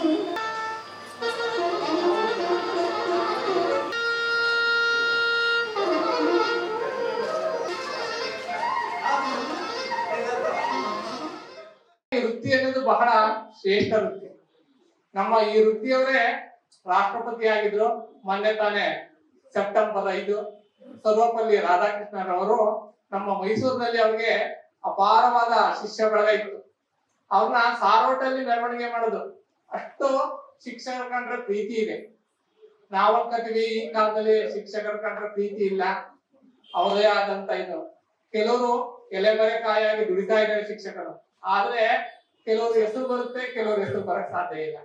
ವೃತ್ತಿ ಅನ್ನೋದು ಬಹಳ ಶ್ರೇಷ್ಠ ವೃತ್ತಿ. ನಮ್ಮ ಈ ವೃತ್ತಿಯವರೇ ರಾಷ್ಟ್ರಪತಿ ಆಗಿದ್ರು, ಮೊನ್ನೆ ತಾನೇ ಸೆಪ್ಟೆಂಬರ್ ಐದು. ಸರ್ವಪಲ್ಲಿ ರಾಧಾಕೃಷ್ಣರವರು ನಮ್ಮ ಮೈಸೂರಿನಲ್ಲಿ ಅವ್ರಿಗೆ ಅಪಾರವಾದ ಶಿಷ್ಯ ಬಳಗ ಇತ್ತು. ಅವ್ರನ್ನ ಸಾರೋಟಲ್ಲಿ ಮೆರವಣಿಗೆ ಮಾಡೋದು. ಅಷ್ಟು ಶಿಕ್ಷಕರ ಕಂಡ್ರೆ ಪ್ರೀತಿ ಇದೆ. ನಾವು ಅನ್ಕೋತೀವಿ ಈ ಕಾಲದಲ್ಲಿ ಶಿಕ್ಷಕರ ಕಂಡ್ರೆ ಪ್ರೀತಿ ಇಲ್ಲ. ಅವರೇ ಆದಂತ ಇದು. ಕೆಲವರು ಎಲೆಮರೆಕಾಯಾಗಿ ದುಡಿತಾ ಇದ್ದಾರೆ ಶಿಕ್ಷಕರು. ಆದ್ರೆ ಕೆಲವರು ಹೆಸರು ಬರುತ್ತೆ, ಕೆಲವರು ಹೆಸರು ಬರಕ್ ಸಾಧ್ಯ ಇಲ್ಲ.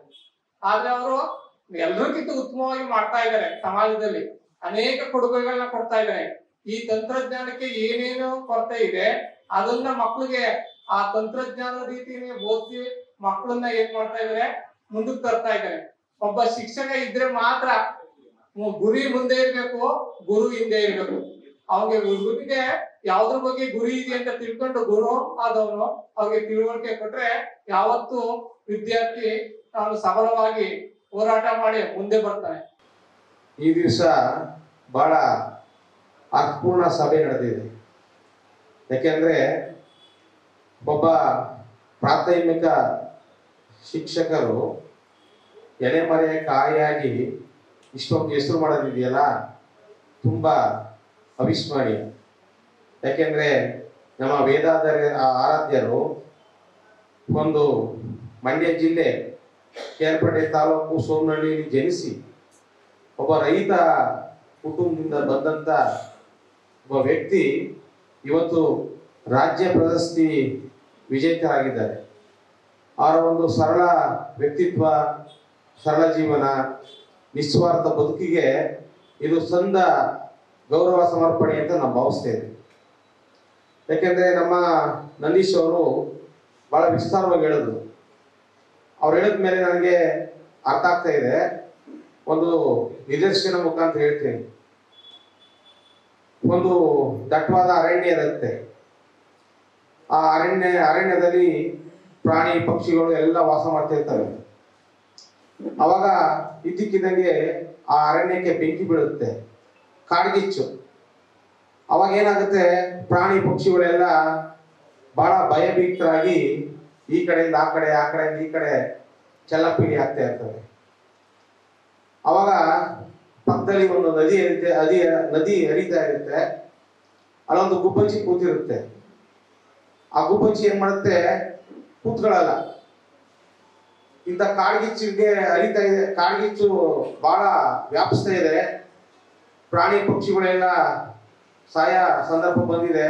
ಆದ್ರೆ ಅವರು ಎಲ್ರಿಗಿಂತ ಉತ್ತಮವಾಗಿ ಮಾಡ್ತಾ ಇದ್ದಾರೆ ಸಮಾಜದಲ್ಲಿ. ಅನೇಕ ಕೊಡುಗೆಗಳನ್ನ ಕೊಡ್ತಾ ಇದ್ದಾರೆ. ಈ ತಂತ್ರಜ್ಞಾನಕ್ಕೆ ಏನೇನು ಕೊರತೆ ಇದೆ, ಅದನ್ನ ಮಕ್ಕಳಿಗೆ ಆ ತಂತ್ರಜ್ಞಾನ ರೀತಿನೇ ಬೋಧಿಸಿ ಮಕ್ಕಳನ್ನ ಏನ್ ಮಾಡ್ತಾ ಇದಾರೆ ಮುಂದಕ್ಕೆ ತರ್ತಾ ಇದ್ದಾರೆ. ಒಬ್ಬ ಶಿಕ್ಷಕ ಇದ್ರೆ ಮಾತ್ರ ಗುರಿ ಮುಂದೆ ಇರ್ಬೇಕು, ಗುರು ಹಿಂದೆ ಇರ್ಬೇಕು. ಅವ್ಗೆ ಗುರುಗೆ ಯಾವ್ದ್ರ ಬಗ್ಗೆ ಗುರಿ ಇದೆ ಅಂತ ತಿಳ್ಕೊಂಡು ಗುರು ಆದವನು ಅವ್ರಿಗೆ ತಿಳುವಳಿಕೆ ಕೊಟ್ರೆ ಯಾವತ್ತು ವಿದ್ಯಾರ್ಥಿ ಅವನು ಸಬಲವಾಗಿ ಹೋರಾಟ ಮಾಡಿ ಮುಂದೆ ಬರ್ತಾನೆ. ಈ ದಿವಸ ಬಹಳ ಅರ್ಥಪೂರ್ಣ ಸಭೆ ನಡೆದಿದೆ. ಯಾಕೆಂದ್ರೆ ಒಬ್ಬ ಪ್ರಾಥಮಿಕ ಶಿಕ್ಷಕರು ಎಲೆಮರೆಯ ಕಾಯಿಯಾಗಿ ಇಷ್ಟೊಂದು ಹೆಸರು ಮಾಡೋದಿದೆಯಲ್ಲ? ತುಂಬ ಅವಿಸ್ಮರಣೀಯ. ಯಾಕೆಂದ್ರೆ ನಮ್ಮ ವೇದಾಧಾರ ಆರಾಧ್ಯರು ಒಂದು ಮಂಡ್ಯ ಜಿಲ್ಲೆ ಕೇರ್ಪೇಟೆ ತಾಲೂಕು ಸೋಮನಹಳ್ಳಿಯಲ್ಲಿ ಜನಿಸಿ ಒಬ್ಬ ರೈತ ಕುಟುಂಬದಿಂದ ಬಂದಂತ ಒಬ್ಬ ವ್ಯಕ್ತಿ ಇವತ್ತು ರಾಜ್ಯ ಪ್ರಶಸ್ತಿ ವಿಜೇತರಾಗಿದ್ದಾರೆ. ಅವರ ಒಂದು ಸರಳ ವ್ಯಕ್ತಿತ್ವ, ಸರಳ ಜೀವನ, ನಿಸ್ವಾರ್ಥ ಬದುಕಿಗೆ ಇದು ಸಂದ ಗೌರವ ಸಮರ್ಪಣೆ ಅಂತ ನಾವು ಭಾವಿಸ್ತೇವೆ ಯಾಕೆಂದ್ರೆ ನಮ್ಮ ನಂದೀಶ್ ಅವರು ಬಹಳ ವಿಸ್ತಾರವಾಗಿ ಹೇಳಿದ್ರು. ಅವ್ರು ಹೇಳಿದ ಮೇಲೆ ನನಗೆ ಅರ್ಥ ಆಗ್ತಾ ಇದೆ. ಒಂದು ನಿದರ್ಶನ ಮುಖಾಂತರ ಹೇಳ್ತೀನಿ. ಒಂದು ದಟ್ಟವಾದ ಅರಣ್ಯ ಇರುತ್ತೆ. ಆ ಅರಣ್ಯ, ಅರಣ್ಯದಲ್ಲಿ ಪ್ರಾಣಿ ಪಕ್ಷಿಗಳು ಎಲ್ಲ ವಾಸ ಮಾಡ್ತಾ ಇರ್ತವೆ. ಅವಾಗ ಇದ್ದಕ್ಕಿದ್ದಂಗೆ ಆ ಅರಣ್ಯಕ್ಕೆ ಬೆಂಕಿ ಬೀಳುತ್ತೆ. ಕಾಡ್ಗಿಚ್ಚು. ಅವಾಗ ಏನಾಗುತ್ತೆ? ಪ್ರಾಣಿ ಪಕ್ಷಿಗಳೆಲ್ಲ ಬಹಳ ಭಯಭೀತರಾಗಿ ಈ ಕಡೆಯಿಂದ ಆ ಕಡೆ, ಆ ಕಡೆಯಿಂದ ಈ ಕಡೆ ಚೆಲ್ಲಪೀಡಿ ಆಗ್ತಾ ಇರ್ತವೆ. ಅವಾಗ ಪಕ್ಕದಲ್ಲಿ ಒಂದು ನದಿ ಇರುತ್ತೆ, ಅದಿ, ನದಿ ಹರಿತಾ ಇರುತ್ತೆ. ಅಲ್ಲೊಂದು ಗುಬ್ಬಚ್ಚಿ ಕೂತಿರುತ್ತೆ. ಆ ಗುಬ್ಬಚ್ಚಿ ಏನ್ ಮಾಡುತ್ತೆ? ಕೂತ್ಕೊಳ್ಳಲ್ಲ. ಇಂಥ ಕಾಡ್ಗಿಚ್ಚಿಗೆ ಹರಿತಾ ಇದೆ, ಕಾಡ್ಗಿಚ್ಚು ಬಹಳ ವ್ಯಾಪಿಸ್ತಾ ಇದೆ. ಪ್ರಾಣಿ ಪಕ್ಷಿಗಳೆಲ್ಲ ಸಾಯ ಸಂದರ್ಭ ಬಂದಿದೆ.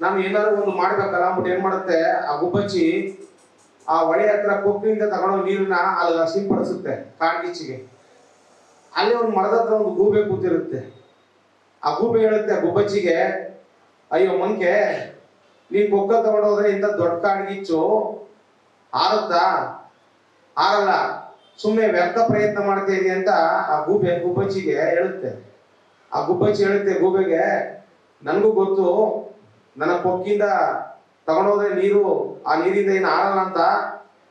ನಾನು ಏನಾದ್ರು ಒಂದು ಮಾಡ್ಬೇಕಲ್ಲ, ಅಂದ್ಬಿಟ್ಟು ಏನ್ ಮಾಡುತ್ತೆ? ಆ ಗುಬ್ಬಚ್ಚಿ ಆ ಹೊಳೆ ಹತ್ರ ಕೊಕ್ಕಿನಿಂದ ತಗೊಂಡೋಗಿ ನೀರನ್ನ ಅಲ್ಲಿ ಸಿಂಪಡಿಸುತ್ತೆ ಕಾಡ್ಗಿಚ್ಚಿಗೆ. ಅಲ್ಲಿ ಒಂದು ಮರದ ಹತ್ರ ಒಂದು ಗೂಬೆ ಕೂತಿರುತ್ತೆ. ಆ ಗೂಬೆ ಹೇಳುತ್ತೆ ಗುಬ್ಬಚ್ಚಿಗೆ, ಅಯ್ಯೋ, ಮಂಕೆ ನೀನ್ ಕೊಕ್ಕ ತಗೊಂಡೋದ್ರೆ ಇಂಥ ದೊಡ್ಡ ಕಾಡ್ಗಿಚ್ಚು ಆರುತ್ತಾ ಆರಲ್ಲ ಸುಮ್ಮನೆ ವ್ಯರ್ಥ ಪ್ರಯತ್ನ ಮಾಡ್ತಾ ಅಂತ ಆ ಗೂಬೆ ಗುಬ್ಬಚ್ಚಿಗೆ ಹೇಳುತ್ತೆ. ಆ ಗುಬ್ಬಚ್ಚಿ ಹೇಳುತ್ತೆ, ಗೂಬೆಗೆ, ನನಗೂ ಗೊತ್ತು. ನನ್ನ ಪೊಕ್ಕಿಂದ ತಗೊಂಡೋದ್ರೆ ನೀರು, ಆ ನೀರಿಂದ ಏನು ಹಾರಲ್ಲ ಅಂತ.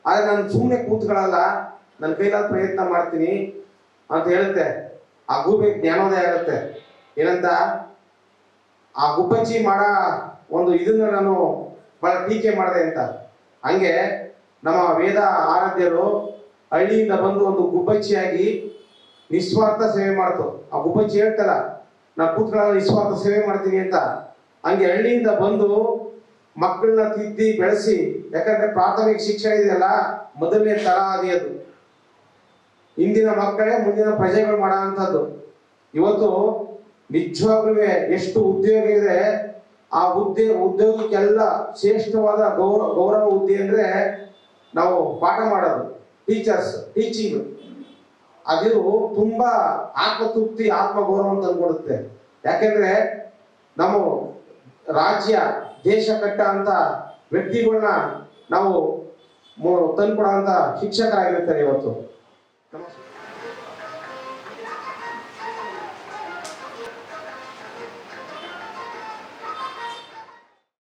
ಆದ್ರೆ ನಾನು ಸುಮ್ಮನೆ ಕೂತ್ಕೊಳ್ಳಲ್ಲ. ನನ್ನ ಕೈಲಾದ ಪ್ರಯತ್ನ ಮಾಡ್ತೀನಿ. ಅಂತ ಹೇಳುತ್ತೆ. ಆ ಗೂಬೆ ಜ್ಞಾನೋದಯ ಆಗುತ್ತೆ. ಏನಂತ? ಆ ಗುಬ್ಬಚ್ಚಿ ಮಾಡ ಒಂದು ಇದನ್ನ ನಾನು ಬಹಳ ಟೀಕೆ ಮಾಡಿದೆ ಅಂತ. ಹಂಗೆ ನಮ್ಮ ವೇದ ಆರಾಧ್ಯರು ಹಳ್ಳಿಯಿಂದ ಬಂದು ಒಂದು ಗುಬ್ಬಚ್ಚಿಯಾಗಿ ನಿಸ್ವಾರ್ಥ ಸೇವೆ ಮಾಡ್ತು. ಆ ಗುಬ್ಬಚ್ಚಿ ಹೇಳ್ತಾರ ನಾ ಪುತ್ರ ನಿಸ್ವಾರ್ಥ ಸೇವೆ ಮಾಡ್ತೀನಿ ಅಂತ. ಹಂಗೆ ಹಳ್ಳಿಯಿಂದ ಬಂದು ಮಕ್ಕಳನ್ನ ತಿದ್ದಿ ಬೆಳೆಸಿ, ಯಾಕಂದ್ರೆ ಪ್ರಾಥಮಿಕ ಶಿಕ್ಷಣ ಇದೆಯಲ್ಲ, ಮೊದಲನೇ ತರ ಅದು ಇಂದಿನ ಮಕ್ಕಳೇ ಮುಂದಿನ ಪ್ರಜೆಗಳು ಮಾಡೋ ಅಂಥದ್ದು. ಇವತ್ತು ನಿಜವಾಗ್ಲೂ ಎಷ್ಟು ಉದ್ಯೋಗ ಇದೆ ಆ ಹುದ್ದೆ, ಉದ್ಯೋಗಕ್ಕೆಲ್ಲ ಶ್ರೇಷ್ಠವಾದ ಗೌರವ ಗೌರವ ಹುದ್ದೆ ಅಂದ್ರೆ ನಾವು ಪಾಠ ಮಾಡೋದು ಟೀಚರ್ಸ್ ಟೀಚಿಂಗ್ ಅದು ತುಂಬಾ ಆತ್ಮತೃಪ್ತಿ, ಆತ್ಮಗೌರವ ಅಂತ ಅಂದ್ಕೊಡುತ್ತೆ ಯಾಕೆಂದ್ರೆ ನಮ್ಮ ರಾಜ್ಯ, ದೇಶ ಕಟ್ಟ ಅಂತ ವ್ಯಕ್ತಿಗಳನ್ನ ನಾವು ತಂದ್ಕೊಡೋ ಅಂತ ಶಿಕ್ಷಕರಾಗಿರ್ತಾರೆ ಇವತ್ತು.